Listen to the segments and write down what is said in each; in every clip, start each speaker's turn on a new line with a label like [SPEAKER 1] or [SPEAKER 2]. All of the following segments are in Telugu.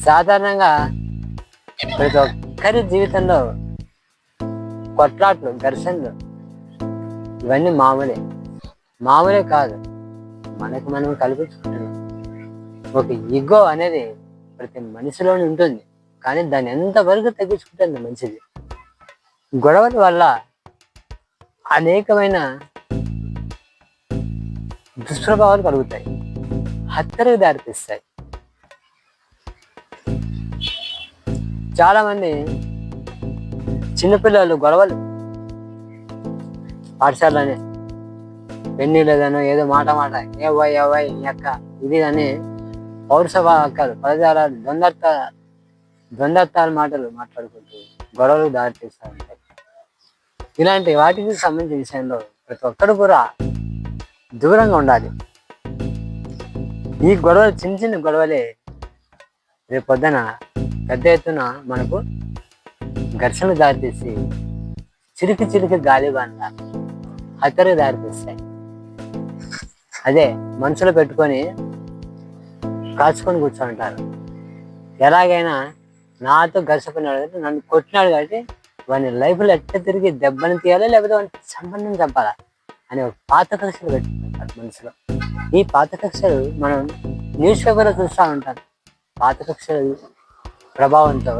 [SPEAKER 1] సాధారణంగా ప్రతి ఒక్కరి జీవితంలో కొట్లాట్లు ఘర్షణలు ఇవన్నీ మామూలే. మామూలే కాదు. మనకు మనం కల్పించుకుంటున్నాం. ఒక ఈగో అనేది ప్రతి మనిషిలోనే ఉంటుంది. కానీ దాన్ని ఎంతవరకు తగ్గించుకుంటే అంత మంచిది. గొడవల వల్ల అనేకమైన దుష్ప్రభావాలు కలుగుతాయి. హత్యలకు దారితీస్తాయి. చాలా మంది చిన్నపిల్లలు గొడవలు పాఠశాలలోనే. పెన్ని లేదనో ఏదో మాట మాట ఏ వై ఏ వై ఈ ఇది అని పౌరసభ అక్కలు పదజాలాలు ద్వంద్వర్థ ద్వంద్వర్థాల మాటలు మాట్లాడుకుంటూ గొడవలు దారి తీస్తూ ఉంటాయి. ఇలాంటి వాటికి సంబంధించిన విషయంలో ప్రతి ఒక్కరు కూడా దూరంగా ఉండాలి. ఈ గొడవలు చిన్న చిన్న గొడవలే రేపొద్దున పెద్ద ఎత్తున మనకు ఘర్షణ దారితీసి చిరికి చిరికి గాలి బంద హత్యలకు దారితీస్తాయి. అదే మనసులో పెట్టుకొని కాచుకొని కూర్చుంటారు ఎలాగైనా నాతో ఘర్షకున్నాడు కాబట్టి నన్ను కొట్టినాడు కాబట్టి వాని లైఫ్లో ఎట్ట తిరిగి దెబ్బని తీయాలి లేకపోతే వాని సంబంధం చంపాలా అనే ఒక పాత కక్షలు పెట్టుకుంటారు మనసులో ఈ పాత కక్షలు మనం న్యూస్ పేపర్లో చూస్తూ ఉంటాం. పాత కక్షలు ప్రభావంతో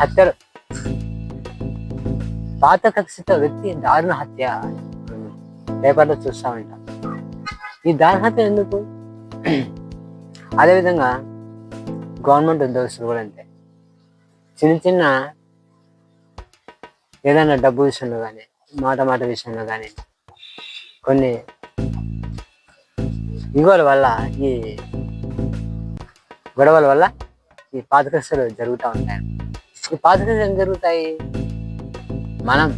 [SPEAKER 1] హత్యలు. పాత కక్షిత వ్యక్తి దారుణ హత్య. పేపర్లో చూస్తూ ఉంటాం ఈ దారుణ హత్య ఎందుకు? అదేవిధంగా గవర్నమెంట్ ఉద్యోగస్తులు కూడా అంతే. చిన్న చిన్న ఏదైనా డబ్బు విషయంలో కానీ మాట మాట విషయంలో కానీ కొన్ని ఇగోల వల్ల ఈ గొడవల వల్ల ఈ పాతకక్షలు జరుగుతూ ఉంటాయి ఈ పాతకక్షలు ఏం జరుగుతాయి? మనం.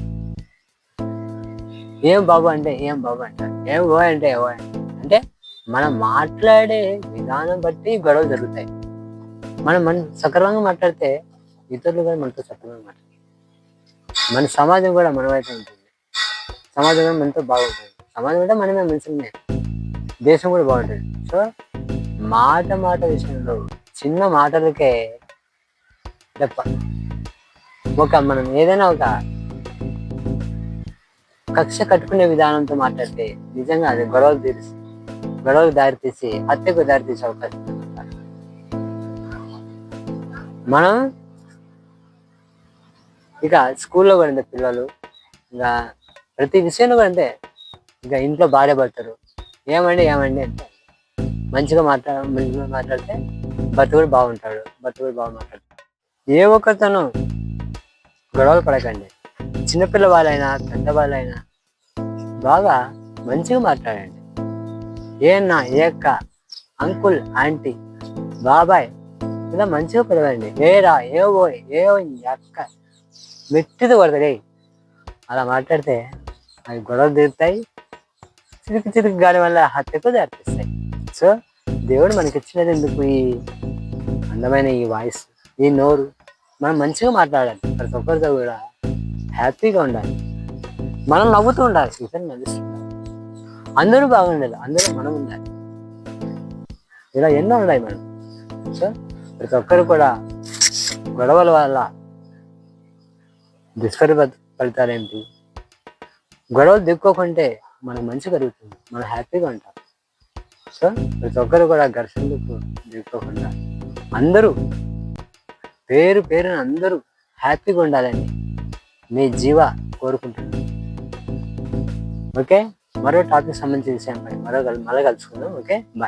[SPEAKER 1] ఏం బాబు అంటే ఏం బాబు అంటారు ఏం ఓ అంటే ఓ అంటే. మనం మాట్లాడే విధానం బట్టి గొడవలు జరుగుతాయి. మనం మన సక్రమంగా మాట్లాడితే ఇతరులు కూడా మనతో సక్రమంగా మాట్లాడతారు. మన సమాజం కూడా మనమైతే ఉంటుంది. సమాజం కూడా మనతో బాగుంటుంది. సమాజం కూడా మనమే మనుషులమే దేశం కూడా బాగుంటుంది. సో మాట మాట విషయంలో చిన్న మాటలకే తప్ప ఒక మనం ఏదైనా ఒక కక్ష కట్టుకునే విధానంతో మాట్లాడితే నిజంగా అది గొడవలు తీసి గొడవలు దారితీసి హత్యకు దారితీసే అవకాశం మనం ఇక స్కూల్లో కూడా అంతే పిల్లలు ఇంకా ప్రతి విషయంలో కూడా అంతే. ఇక ఇంట్లో భార్య పడతారు ఏమండి ఏమండి అంటే మంచిగా మాట్లా మంచిగా మాట్లాడితే బతుకుడు బాగుంటాడు బతుకుడు బాగా మాట్లాడతాడు ఏ ఒక్కతను గొడవలు పడకండి. చిన్నపిల్ల వాళ్ళైనా పెద్దవాళ్ళైనా బాగా మంచిగా మాట్లాడండి. ఏన్నా ఏ అంకుల్ ఆంటీ బాబాయ్ ఇలా మంచిగా పిలవండి. ఏరా ఏ ఓయ్ ఏ ఓయ్, అక్క. మెట్టిది కొడతాడే అలా మాట్లాడితే అవి గొడవలు తీరుతాయి. చిరికి చిరికి గాలి వల్ల హత్యకు దారితీస్తాయి. సో దేవుడు మనకి ఇచ్చినది ఎందుకు ఈ అందమైన ఈ వాయిస్ ఈ నోరు మనం మంచిగా మాట్లాడాలి. ప్రతి ఒక్కరితో కూడా హ్యాపీగా ఉండాలి. మనం నవ్వుతూ ఉండాలి. ఇతను నవ్విస్తుండాలి అందరూ బాగుండాలి. అందరూ మనం ఉండాలి. ఇలా ఎన్నో ఉన్నాయి మనం. సో ప్రతి ఒక్కరు కూడా గొడవల వల్ల దుష్కర ఫలితాలు ఏంటి? గొడవలు దిక్కోకుంటే మనకు మంచి కలుగుతుంది. మనం హ్యాపీగా ఉంటాం. సో ప్రతి ఒక్కరు కూడా ఘర్షణలకు దిక్కోకుండా అందరూ పేరు పేరున అందరూ హ్యాపీగా ఉండాలని మీ జీవ కోరుకుంటున్నాను. ఓకే? మరో టాపిక్ సంబంధించిన విషయం మరో మరో మళ్ళీ కలుసుకుందాం. ఓకే? బాయ్.